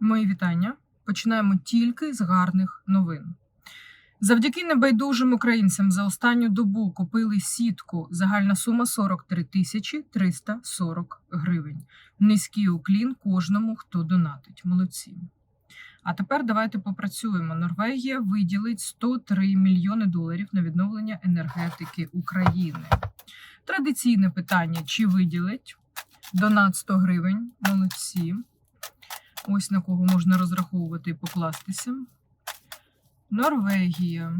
Мої вітання. Починаємо тільки з гарних новин. Завдяки небайдужим українцям за останню добу купили сітку. Загальна сума 43 тисячі 340 гривень. Низький уклін кожному, хто донатить. Молодці. А тепер давайте попрацюємо. Норвегія виділить 103 мільйони доларів на відновлення енергетики України. Традиційне питання: чи виділить донат 100 гривень? Молодці. Ось на кого можна розраховувати і покластися. Норвегія.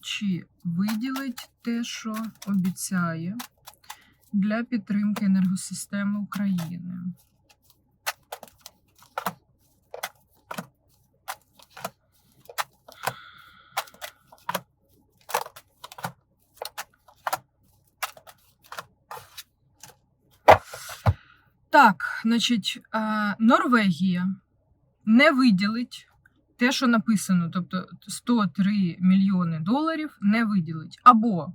Чи виділить те, що обіцяє для підтримки енергосистеми України? Так, значить, Норвегія не виділить те, що написано, тобто 103 мільйони доларів не виділить. Або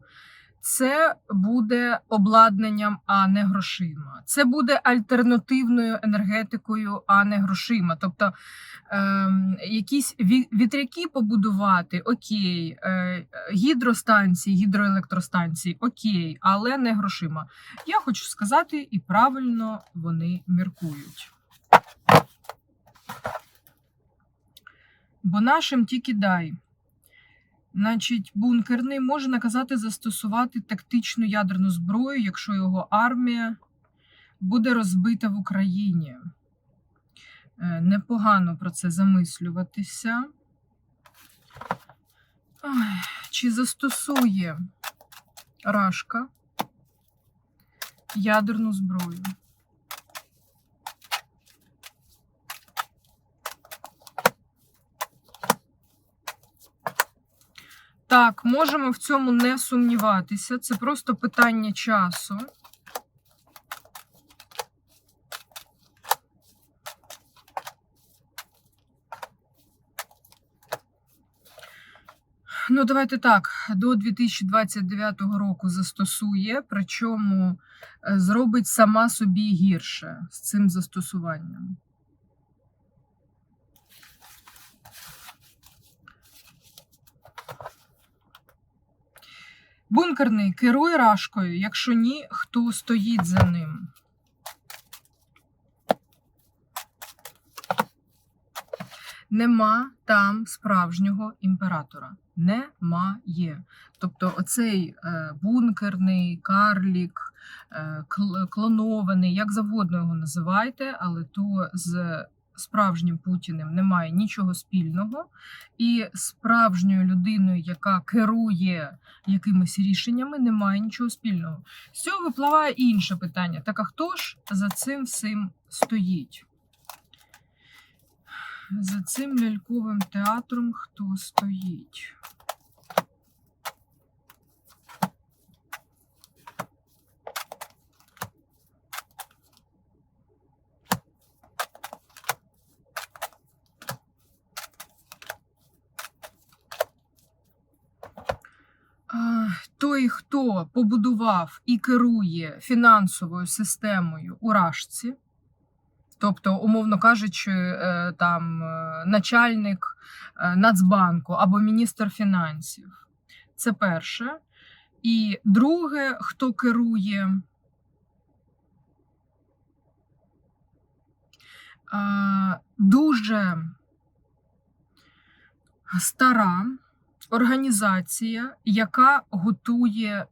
це буде обладнанням, а не грошима. Це буде альтернативною енергетикою, а не грошима. Тобто ем, якісь вітряки побудувати, окей, е, гідростанції, гідроелектростанції, окей, але не грошима. Я хочу сказати, і правильно вони міркують. Бо нашим тільки дай. Значить, бункерний може наказати застосувати тактичну ядерну зброю, якщо його армія буде розбита в Україні. Е, Непогано про це замислюватися. Чи застосує Рашка ядерну зброю? Так, можемо в цьому не сумніватися. Це просто питання часу. Ну, давайте так, до 2029 року застосує, причому е, зробить сама собі гірше з цим застосуванням. Бункерний керує рашкою, якщо ні, хто стоїть за ним. Нема там справжнього імператора. Немає. Тобто, оцей е, бункерний, карлік, е, клонований, як завгодно його називайте, але то з справжнім Путіним немає нічого спільного. І справжньою людиною, яка керує якимись рішеннями, немає нічого спільного. З цього випливає інше питання: так а хто ж за цим всім стоїть? За цим ляльковим театром хто стоїть? А, Той, хто побудував і керує фінансовою системою у Рашці, тобто, умовно кажучи, е, там е, начальник е, Нацбанку або міністр фінансів. Це перше. І друге, хто керує дуже стара організація, яка готує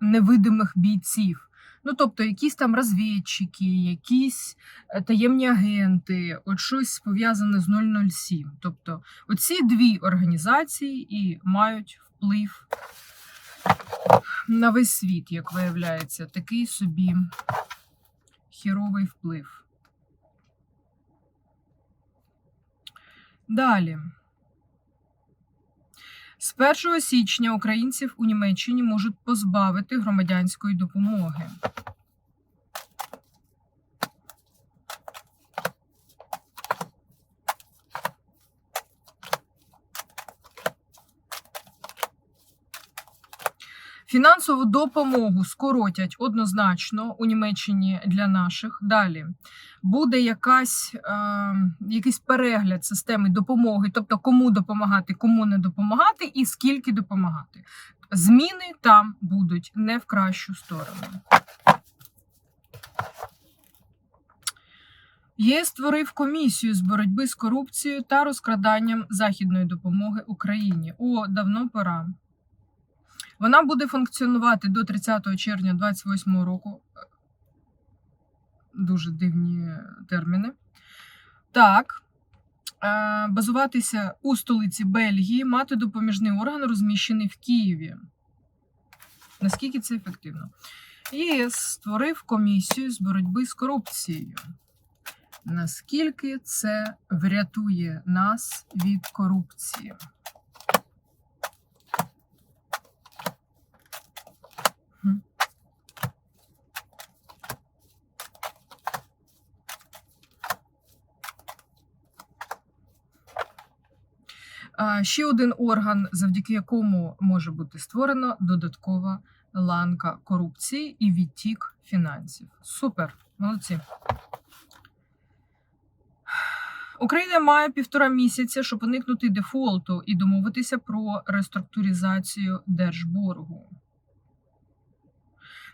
невидимих бійців. Ну, тобто, якісь там розвідчики, якісь е, таємні агенти, от щось пов'язане з 007. Тобто, оці дві організації і мають вплив на весь світ, як виявляється, такий собі хіровий вплив. Далі. З 1 січня українців у Німеччині можуть позбавити громадянської допомоги. Фінансову допомогу скоротять однозначно у Німеччині для наших. Далі буде якась, е, якийсь перегляд системи допомоги, тобто кому допомагати, кому не допомагати і скільки допомагати. Зміни там будуть не в кращу сторону. ЄС створив комісію з боротьби з корупцією та розкраданням західної допомоги Україні. О, давно пора. Вона буде функціонувати до 30 червня 2028 року. Дуже дивні терміни. Так. Е, Базуватися у столиці Бельгії, мати допоміжний орган, розміщений в Києві. Наскільки це ефективно? ЄС створив комісію з боротьби з корупцією. Наскільки це врятує нас від корупції? Ще один орган, завдяки якому може бути створена додаткова ланка корупції і відтік фінансів. Супер, молодці. Україна має півтора місяця, щоб уникнути дефолту і домовитися про реструктуризацію держборгу.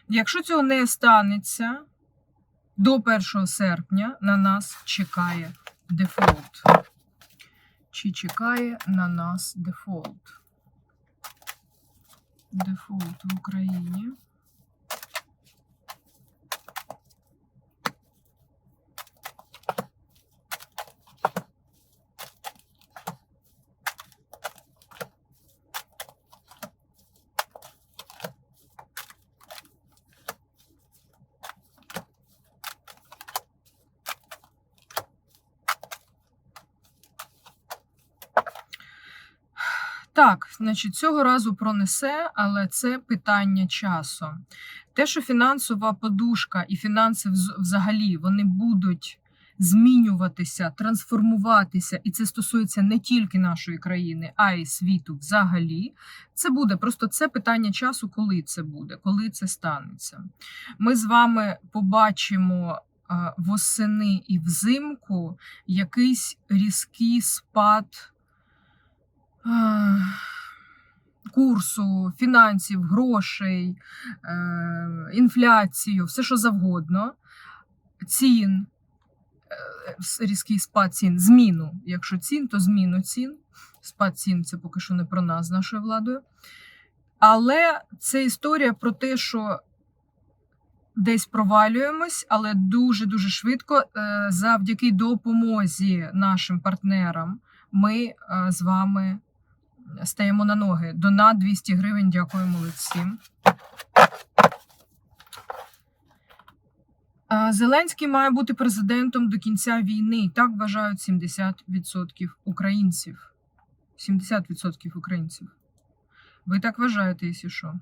Якщо цього не станеться, до 1 серпня на нас чекає дефолт. Чи чекає на нас дефолт? Дефолт в Україні. Так, значить, цього разу пронесе, але це питання часу. Те, що фінансова подушка і фінанси взагалі вони будуть змінюватися, трансформуватися, і це стосується не тільки нашої країни, а й світу взагалі. Це буде просто це питання часу, коли це буде, коли це станеться. Ми з вами побачимо е, восени і взимку якийсь різкий спад курсу, фінансів, грошей, е, інфляцію, все що завгодно, цін, е, різкий спад цін, зміну. Якщо цін, то зміну цін. Спад цін це поки що не про нас з нашою владою. Але це історія про те, що десь провалюємось, але дуже-дуже швидко, е, завдяки допомозі нашим партнерам, ми з вами стаємо на ноги. Дона 200 гривень. Дякую, молодці. Зеленський має бути президентом до кінця війни. Так вважають 70% українців. 70% українців. Ви так вважаєте, якщо що.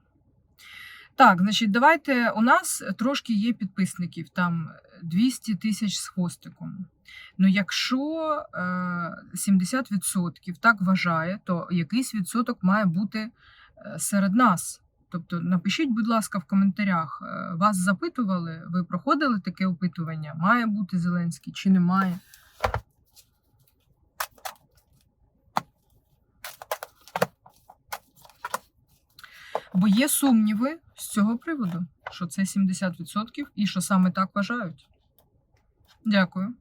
Так, значить, давайте. У нас трошки є підписників, там 200 тисяч з хвостиком. Ну, якщо е, 70% так вважає, то якийсь відсоток має бути е, серед нас. Тобто напишіть, будь ласка, в коментарях, е, вас запитували, ви проходили таке опитування? Має бути Зеленський чи не Бо є сумніви з цього приводу, що це 70% і що саме так вважають. Дякую.